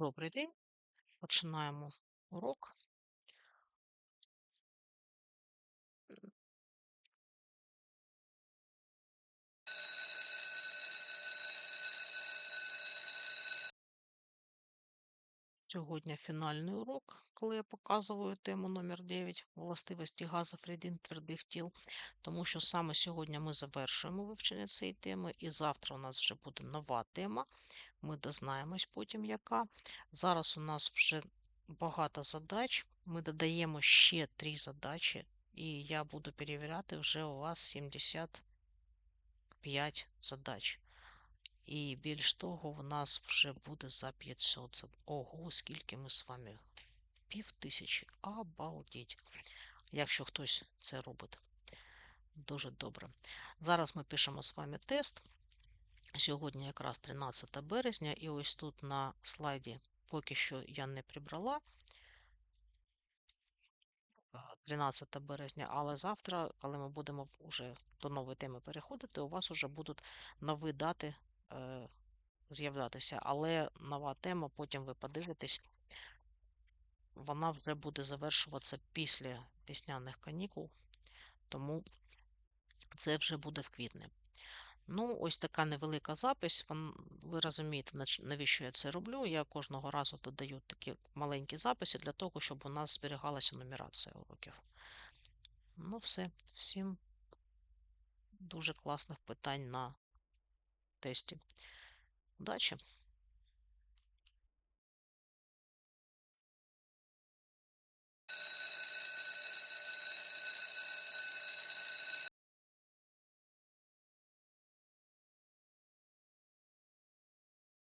Добрий день. Починаємо урок. Сьогодні фінальний урок, коли я показую тему номер 9 властивості газів рідин твердих тіл, тому що саме сьогодні ми завершуємо вивчення цієї теми, і завтра у нас вже буде нова тема. Ми дознаємось потім, яка. Зараз у нас вже багато задач. Ми додаємо ще три задачі, і я буду перевіряти вже у вас 75 задач. І більш того, в нас вже буде за 500. Це- Ого, скільки ми з вами? Пів тисячі. Обалдеть. Якщо хтось це робить. Дуже добре. Зараз ми пишемо з вами тест. Сьогодні якраз 13 березня, і ось тут на слайді поки що я не прибрала. 13 березня, але завтра, коли ми будемо вже до нової теми переходити, у вас вже будуть нові дати е, з'являтися. Але нова тема, потім ви подивитесь, вона вже буде завершуватися після весняних канікул, тому це вже буде в квітні. Ну, ось така невелика запись. Ви розумієте, навіщо я це роблю. Я кожного разу додаю такі маленькі записи для того, щоб у нас зберігалася нумерація уроків. Ну, все. Всім дуже класних питань на тесті. Удачі!